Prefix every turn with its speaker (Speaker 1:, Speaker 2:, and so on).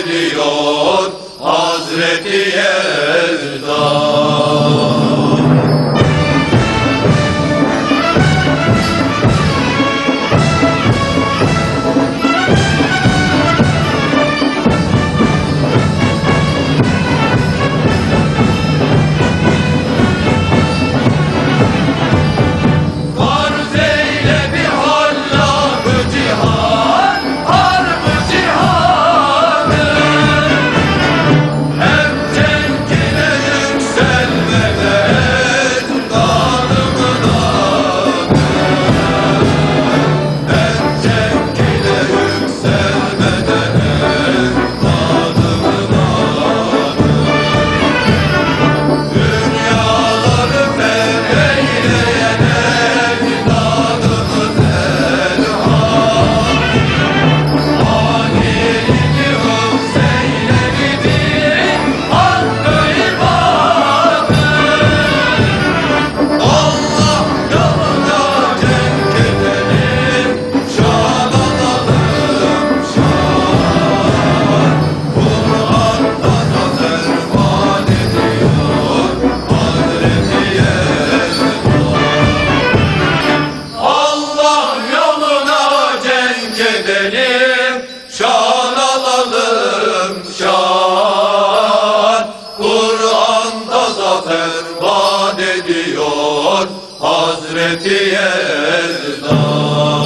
Speaker 1: ediyor Hazreti Yezdan. hasreti erdar